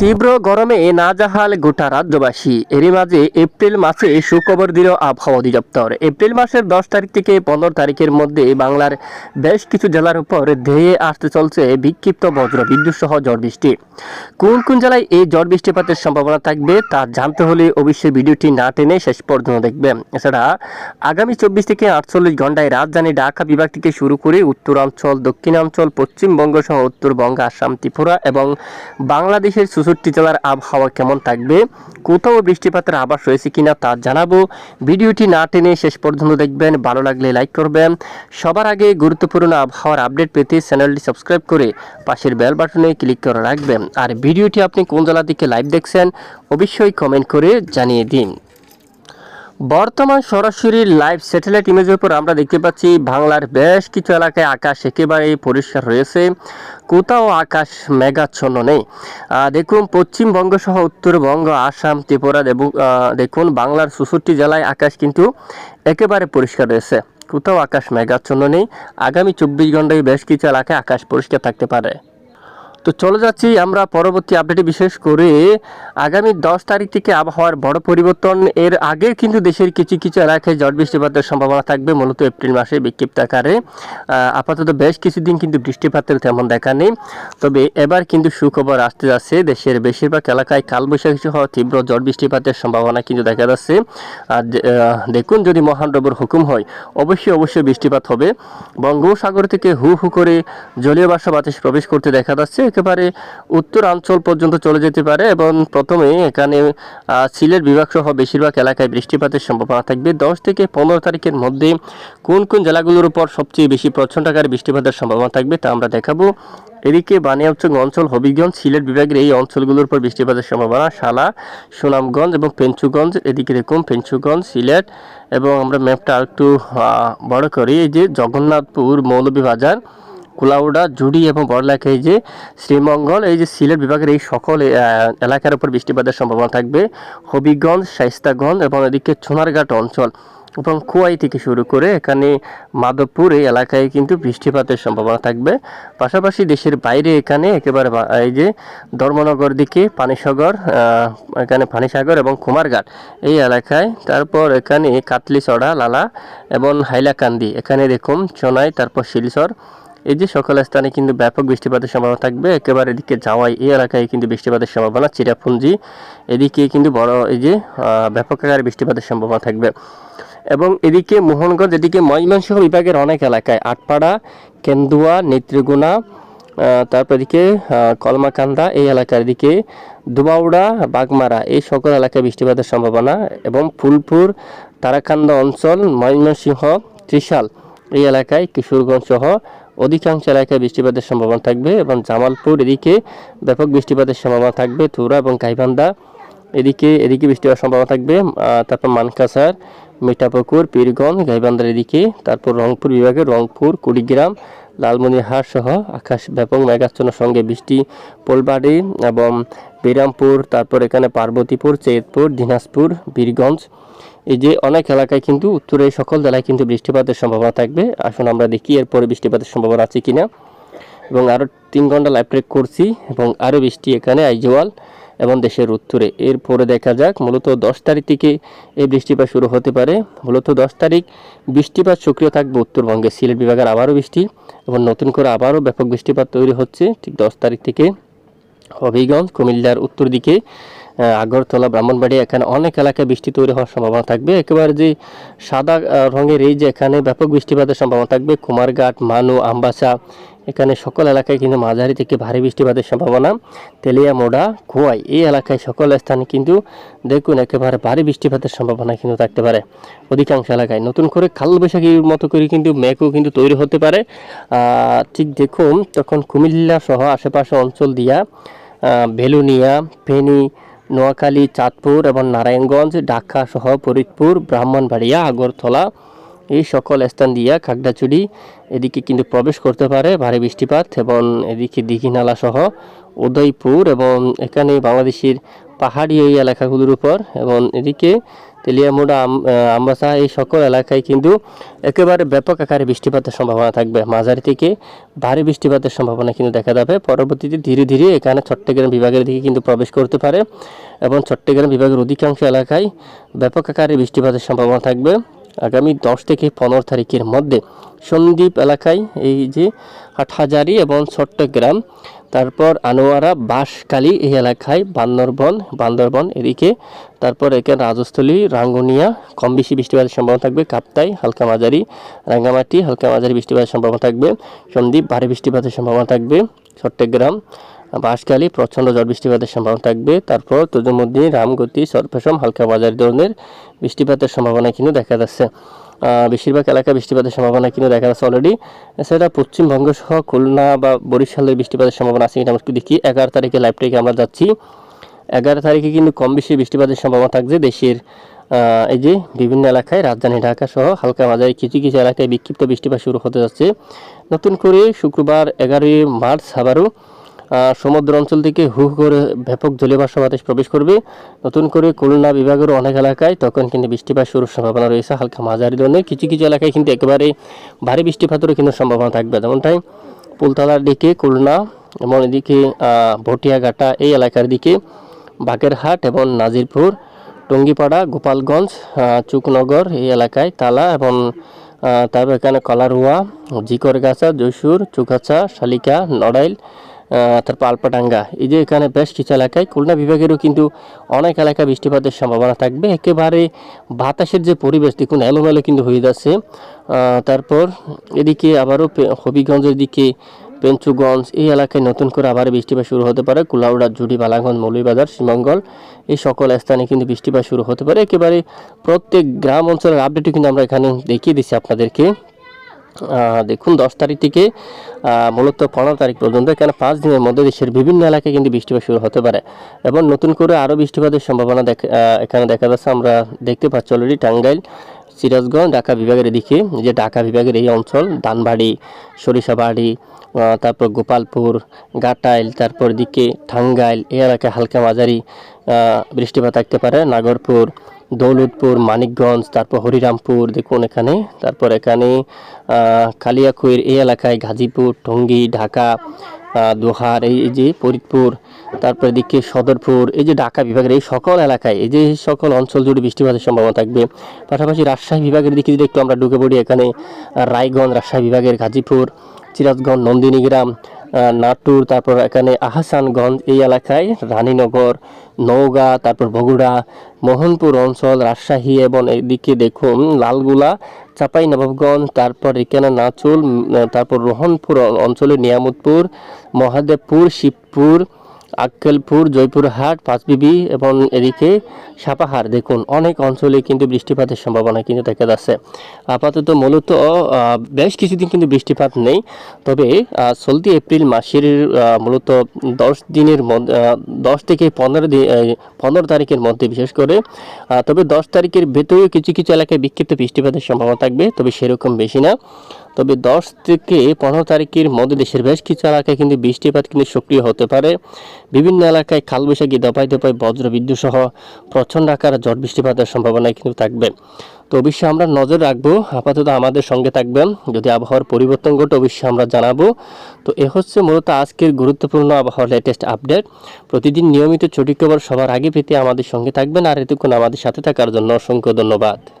তীব্র গরমে নাজাহাল গোটা রাজ্যবাসী। এরই মাঝে এপ্রিল মাসে সুখবর দিল আবহাওয়া অধিদপ্তর। এপ্রিল মাসের দশ তারিখ থেকে পনেরো তারিখের মধ্যে বাংলার বেশ কিছু জেলার উপর ধেয়ে আসতে চলছে বিক্ষিপ্ত বজ্র বিদ্যুৎ সহ ঝড় বৃষ্টি। কোন কোন জেলায় এই ঝড় বৃষ্টিপাতের সম্ভাবনা থাকবে তা জানতে হলে অবশ্যই ভিডিওটি না টেনে শেষ পর্যন্ত দেখবেন। এছাড়া আগামী চব্বিশ থেকে আটচল্লিশ ঘন্টায় রাজধানী ঢাকা বিভাগ থেকে শুরু করে উত্তরাঞ্চল, দক্ষিণাঞ্চল, পশ্চিমবঙ্গ সহ উত্তরবঙ্গ, আসাম, ত্রিপুরা এবং বাংলাদেশের চৌষট্টি জেলার আবহাওয়া কেমন থাকবে? কোথাও বৃষ্টিপাতের আবাস রয়েছে কিনা তা জানাব। ভিডিওটি না টেনে শেষ পর্যন্ত দেখবেন। ভালো লাগলে লাইক করবেন। সবার আগে গুরুত্বপূর্ণ আবহাওয়ার আপডেট পেতে চ্যানেলটি সাবস্ক্রাইব করে পাশের বেল বাটনে ক্লিক করে রাখবেন। আর ভিডিওটি আপনি কোন জেলা থেকে লাইভ দেখছেন, অবশ্যই কমেন্ট করে জানিয়ে দিন। বর্তমান সরাসরি লাইভ স্যাটেলাইট ইমেজের উপর আমরা দেখতে পাচ্ছি বাংলার বেশ কিছু এলাকায় আকাশ একেবারেই পরিষ্কার রয়েছে। কোথাও আকাশ মেঘাচ্ছন্ন নেই। দেখুন পশ্চিমবঙ্গ সহ উত্তরবঙ্গ আসাম ত্রিপুরা আহ, দেখুন বাংলার চৌষট্টি জেলায় আকাশ কিন্তু একেবারে পরিষ্কার রয়েছে। কোথাও আকাশ মেঘাচ্ছন্ন নেই। আগামী চব্বিশ ঘন্টায় বেশ কিছু এলাকায় আকাশ পরিষ্কার থাকতে পারে। তো চলে যাচ্ছি আমরা পরবর্তী আপডেটে বিশেষ করে আগামী দশ তারিখ থেকে আবহাওয়ার বড় পরিবর্তন। এর আগে কিন্তু দেশের কিছু কিছু এলাকায় ঝড় বৃষ্টিপাতের সম্ভাবনা থাকবে, মূলত এপ্রিল মাসে বিক্ষিপ্ত আকারে। আপাতত বেশ কিছুদিন কিন্তু বৃষ্টিপাতের তেমন দেখা নেই। তবে এবার কিন্তু সুখবর আসতে যাচ্ছে, দেশের বেশিরভাগ এলাকায় কালবৈশাখী সহ তীব্র ঝড় বৃষ্টিপাতের সম্ভাবনা কিন্তু দেখা যাচ্ছে। আর দেখুন যদি মহান রবের হুকুম হয়, অবশ্যই অবশ্যই বৃষ্টিপাত হবে। বঙ্গোপসাগর থেকে হু হু করে জলীয় বাসা বাতাস প্রবেশ করতে দেখা যাচ্ছে। একেবারে উত্তরাঞ্চল পর্যন্ত চলে যেতে পারে এবং প্রথমে এখানে সিলেট বিভাগ সহ বেশিরভাগ এলাকায় বৃষ্টিপাতের সম্ভাবনা থাকবে। দশ থেকে পনেরো তারিখের মধ্যে কোন কোন জেলাগুলোর উপর সবচেয়ে বেশি প্রচণ্ড আকারে বৃষ্টিপাতের সম্ভাবনা থাকবে তা আমরা দেখাবো। এদিকে বানিয়াচং অঞ্চল, হবিগঞ্জ, সিলেট বিভাগের এই অঞ্চলগুলোর উপর বৃষ্টিপাতের সম্ভাবনা। শালা, সুনামগঞ্জ এবং পেঞ্চুগঞ্জ, এদিকে দেখুন পেঞ্চুগঞ্জ, সিলেট এবং আমরা ম্যাপটা একটু বড় করি। এই যে জগন্নাথপুর, মৌলভীবাজার কুলাউড়া, জুড়ি এবং বড়লাখা এই যে শ্রীমঙ্গল, এই যে সিলেট বিভাগের এই সকল এলাকার উপর বৃষ্টিপাতের সম্ভাবনা থাকবে। হবিগঞ্জ শাইস্তাগঞ্জ এবং এদিকে সোনারঘাট অঞ্চল এবং কুয়াই থেকে শুরু করে এখানে মাধবপুর এই এলাকায় কিন্তু বৃষ্টিপাতের সম্ভাবনা থাকবে। পাশাপাশি দেশের বাইরে এখানে একেবারে এই যে ধর্মনগর দিকে পানিসাগর এখানে পানিসাগর এবং কুমারঘাট এই এলাকায়। তারপর এখানে কাতলিচড়া লালা এবং হাইলাকান্দি এখানে দেখুন সোনাই তারপর শিলচর। এই যে সকল স্থানে কিন্তু ব্যাপক বৃষ্টিপাতের সম্ভাবনা থাকবে। একেবারে এদিকে যাওয়াই এই এলাকায় কিন্তু বৃষ্টিপাতের সম্ভাবনা চিরাপুঞ্জি এদিকে কিন্তু বড় এই যে ব্যাপক আকারে বৃষ্টিপাতের সম্ভাবনা থাকবে। এবং এদিকে মোহনগঞ্জ, এদিকে ময়মনসিংহ বিভাগের অনেক এলাকায়, আটপাড়া, কেন্দুয়া নেত্রীগুনা তারপর এদিকে কলমাকান্দা, এই এলাকার দিকে দুবাউড়া, বাগমারা, এই সকল এলাকায় বৃষ্টিপাতের সম্ভাবনা। এবং ফুলপুর, তারাকান্দা অঞ্চল, ময়মনসিংহ, ত্রিশাল এই এলাকায় কিশোরগঞ্জ সহ অধিকাংশ এলাকায় বৃষ্টিপাতের সম্ভাবনা থাকবে এবং জামালপুর এদিকে ব্যাপক বৃষ্টিপাতের সম্ভাবনা থাকবে, থুরা এবং গাইবান্ধা এদিকে এদিকে বৃষ্টি হওয়ার সম্ভাবনা থাকবে। তারপর মানকাসার মিঠাপুকুর, পীরগঞ্জ, গাইবান্ধার এদিকে, তারপর রংপুর বিভাগে রংপুর, কুড়িগ্রাম, লালমনিরহাট সহ আকাশ ব্যাপক মেঘাচ্ছন্ন সঙ্গে বৃষ্টি, পোলবাড়ি এবং বিরামপুর, তারপর এখানে পার্বতীপুর, চেতপুর, দিনাজপুর, বীরগঞ্জ। এই যে অনেক এলাকায় কিন্তু উত্তরে সকল জেলায় কিন্তু বৃষ্টিপাতের সম্ভাবনা থাকবে। আসুন আমরা দেখি এরপরে বৃষ্টিপাতের সম্ভাবনা আছে কিনা। এবং আরও তিন ঘণ্টা লাইভ ট্রেক করছি এবং আরও বৃষ্টি এখানে আইজওয়াল এবং দেশের উত্তরে। এরপরে দেখা যাক, মূলত দশ তারিখ থেকে এই বৃষ্টিপাত শুরু হতে পারে। মূলত দশ তারিখ বৃষ্টিপাত সক্রিয় থাকবে উত্তরবঙ্গে। সিলেট বিভাগের আবারও বৃষ্টি এবং নতুন করে আবারও ব্যাপক বৃষ্টিপাত তৈরি হচ্ছে। ঠিক দশ তারিখ থেকে হবিগঞ্জ কুমিল্লার উত্তর দিকে আগরতলা ব্রাহ্মণবাড়ি এখানে অনেক এলাকায় বৃষ্টি তৈরি হওয়ার সম্ভাবনা থাকবে। একেবারে যে সাদা রঙের এই যে এখানে ব্যাপক বৃষ্টিপাতের সম্ভাবনা থাকবে, কুমারঘাট, মানু, আমবাসা, এখানে সকল এলাকায় কিন্তু মাঝারি থেকে ভারী বৃষ্টিপাতের সম্ভাবনা। তেলিয়ামোড়া খোয়াই, এই এলাকায় সকল স্থানে কিন্তু দেখুন একেবারে ভারী বৃষ্টিপাতের সম্ভাবনা কিন্তু থাকতে পারে অধিকাংশ এলাকায়। নতুন করে কালবৈশাখীর মতো করে কিন্তু মেঘও কিন্তু তৈরি হতে পারে। ঠিক দেখুন, তখন কুমিল্লা সহ আশেপাশে অঞ্চল দিয়া আহ, ফেনি নোয়াখালী চাঁদপুর এবং নারায়ণগঞ্জ ঢাকা সহ ফরিদপুর ব্রাহ্মণবাড়িয়া আগরতলা এই সকল স্থান দিয়া খাগড়াছড়ি এদিকে কিন্তু প্রবেশ করতে পারে ভারী বৃষ্টিপাত এবং এদিকে দীঘিনালা সহ উদয়পুর এবং এখানে বাংলাদেশের পাহাড়ি এই এলাকাগুলোর উপর এবং এদিকে তেলিয়ামুড়া আমবাসা, এই সকল এলাকায় কিন্তু একেবারে ব্যাপক আকারে বৃষ্টিপাতের সম্ভাবনা থাকবে। মাঝারি থেকে ভারী বৃষ্টিপাতের সম্ভাবনা কিন্তু দেখা যাবে। পরবর্তীতে ধীরে ধীরে এখানে চট্টগ্রাম বিভাগের দিকে কিন্তু প্রবেশ করতে পারে এবং চট্টগ্রাম বিভাগের অধিকাংশ এলাকায় ব্যাপক আকারে বৃষ্টিপাতের সম্ভাবনা থাকবে। আগামী দশ থেকে পনেরো তারিখের মধ্যে সন্দ্বীপ এলাকায় এই যে হাটহাজারি এবং চট্টগ্রাম, তারপর আনোয়ারা, বাঁশখালী এই এলাকায় বান্দরবন বান্দরবন এদিকে, তারপর এখানে রাজস্থলী, রাঙ্গুনিয়া, কম বেশি বৃষ্টিপাতের সম্ভাবনা থাকবে, কাপ্তাই, হালকা মাঝারি, রাঙ্গামাটি, হালকা মাঝারি বৃষ্টিপাতের সম্ভাবনা থাকবে, সন্দ্বীপ ভারী বৃষ্টিপাতের সম্ভাবনা থাকবে, চট্টগ্রাম বাঁশখালী প্রচণ্ড ঝড় বৃষ্টিপাতের সম্ভাবনা থাকবে। তারপর তজুমুদ্দিন রামগতি, সরপেশম, হালকা বাজার ধরনের বৃষ্টিপাতের সম্ভাবনা কিন্তু দেখা যাচ্ছে। বেশিরভাগ এলাকায় বৃষ্টিপাতের সম্ভাবনা কিন্তু দেখা যাচ্ছে অলরেডি এছাড়া পশ্চিমবঙ্গ সহ খুলনা বা বরিশালের বৃষ্টিপাতের সম্ভাবনা আছে কিনা আমরা দেখি। এগারো তারিখে লাইভ থেকে আমরা যাচ্ছি। এগারো তারিখে কিন্তু কম বেশি বৃষ্টিপাতের সম্ভাবনা থাকছে দেশের। এই যে বিভিন্ন এলাকায় রাজধানী ঢাকা সহ হালকা মাঝারি কিছু কিছু এলাকায় বিক্ষিপ্ত বৃষ্টিপাত শুরু হতে যাচ্ছে। নতুন করে শুক্রবার এগারোই মার্চ আবারও সমুদ্র অঞ্চল থেকে হু করে ব্যাপক জলীয়বাষ্প বাতাস প্রবেশ করবে। নতুন করে খুলনা বিভাগের অনেক এলাকায় তখন কিন্তু বৃষ্টিপাত শুরুর সম্ভাবনা রয়েছে। হালকা মাঝারি ধরনের কিছু কিছু এলাকায় কিন্তু একেবারে ভারী বৃষ্টিপাতেরও কিন্তু সম্ভাবনা থাকবে। যেমনটাই পুলতলার দিকে খুলনা এবং এদিকে ভটিয়াঘাটা, এই এলাকার দিকে বাগেরহাট এবং নাজিরপুর, টঙ্গিপাড়া, গোপালগঞ্জ চুকনগর এই এলাকায় তালা এবং তারপর এখানে কলারুয়া, জিকরগাছা, জয়সুর, চুকাছা, শালিকা, নড়াইল তারপর আলপাডাঙ্গা এই যে এখানে বেশ কিছু এলাকায় খুলনা বিভাগেরও কিন্তু অনেক এলাকায় বৃষ্টিপাতের সম্ভাবনা থাকবে। একেবারে বাতাসের যে পরিবেশ, দেখুন, এলোমেলো কিন্তু হয়ে যাচ্ছে। তারপর এদিকে আবারও হবিগঞ্জের দিকে পেঞ্চুগঞ্জ, এই এলাকায় নতুন করে আবার বৃষ্টিপাত শুরু হতে পারে। কুলাউড়া, জুড়ি বালাগঞ্জ মৌলভীবাজার, শ্রীমঙ্গল, এই সকল স্থানে কিন্তু বৃষ্টিপাত শুরু হতে পারে। একেবারে প্রত্যেক গ্রাম অঞ্চলের আপডেটও কিন্তু আমরা এখানে দেখিয়ে দিচ্ছি আপনাদেরকে। দেখুন, দশ তারিখ থেকে মূলত পনেরো তারিখ পর্যন্ত এখানে পাঁচ দিনের মধ্যে দেশের বিভিন্ন এলাকায় কিন্তু বৃষ্টিপাত শুরু হতে পারে। এবং নতুন করে আরও বৃষ্টিপাতের সম্ভাবনা এখানে দেখা যাচ্ছে, আমরা দেখতে পাচ্ছি অলরেডি টাঙ্গাইল, সিরাজগঞ্জ, ঢাকা বিভাগের দিকে যে ঢাকা বিভাগের এই অঞ্চল দানবাড়ি সরিষাবাড়ি তারপর গোপালপুর, গাটাইল, তারপর দিকে টাঙ্গাইল, এই এলাকায় হালকা মাঝারি বৃষ্টিপাত থাকতে পারে। নাগরপুর দৌলতপুর মানিকগঞ্জ তারপর হরিরামপুর দেখুন এখানে। তারপর এখানে আহ, কালিয়াকৈর এই এলাকায় গাজীপুর টঙ্গী ঢাকা দোহার এই যে ফরিদপুর তারপর এদিকে সদরপুর এই যে ঢাকা বিভাগের এই সকল এলাকায় এই যে সকল অঞ্চল জুড়ে বৃষ্টিপাতের সম্ভাবনা থাকবে। পাশাপাশি রাজশাহী বিভাগের দিকে যদি একটু আমরা ঢুকে পড়ি এখানে রায়গঞ্জ রাজশাহী বিভাগের গাজীপুর সিরাজগঞ্জ নন্দিনীগ্রাম নাটোর, তারপর এখানে আহাসানগঞ্জ এই এলাকায়, রানীনগর, নওগাঁ, তারপর বগুড়া, মোহনপুর অঞ্চল, রাজশাহী এবং এদিকে দেখুন লালগুলা, চাপাই নবাবগঞ্জ, তারপর এখানে নাচুল তারপর রোহনপুর অঞ্চলে নিয়ামতপুর, মহাদেবপুর, শিবপুর আক্কেলপুর, জয়পুরহাট, পাঁচবিবি এবং এদিকে সাপাহার। দেখুন, অনেক অঞ্চলে কিন্তু বৃষ্টিপাতের সম্ভাবনা কিন্তু দেখা যাচ্ছে। আপাতত মূলত বেশ কিছুদিন কিন্তু বৃষ্টিপাত নেই। তবে চলতি এপ্রিল মাসের মূলত দশ দিনের মধ্যে দশ থেকে পনেরো দিন পনেরো তারিখের মধ্যে বিশেষ করে। তবে দশ তারিখের ভেতরেও কিছু কিছু এলাকায় বিক্ষিপ্ত বৃষ্টিপাতের সম্ভাবনা থাকবে, তবে সেরকম বেশি না। তবে দশ থেকে পনেরো তারিখের মধ্যে দেশের বেশ কিছু এলাকায় কিন্তু বৃষ্টিপাত কিন্তু সক্রিয় হতে পারে। বিভিন্ন এলাকায় কালবৈশাখী দপায় দপায় বজ্র বিদ্যুৎ সহ প্রচণ্ড আকার ঝড় বৃষ্টিপাতের সম্ভাবনা কিন্তু থাকবে। তো অবশ্যই আমরা নজর রাখব, আপাতত আমাদের সঙ্গে থাকবেন। যদি আবহাওয়ার পরিবর্তন ঘটে, অবশ্যই আমরা জানাব। তো এ হচ্ছে মূলত আজকের গুরুত্বপূর্ণ আবহাওয়ার লেটেস্ট আপডেট প্রতিদিন নিয়মিত ছুটি খবর সবার আগে পেতে আমাদের সঙ্গে থাকবেন। আর এতক্ষণ আমাদের সাথে থাকার জন্য অসংখ্য ধন্যবাদ।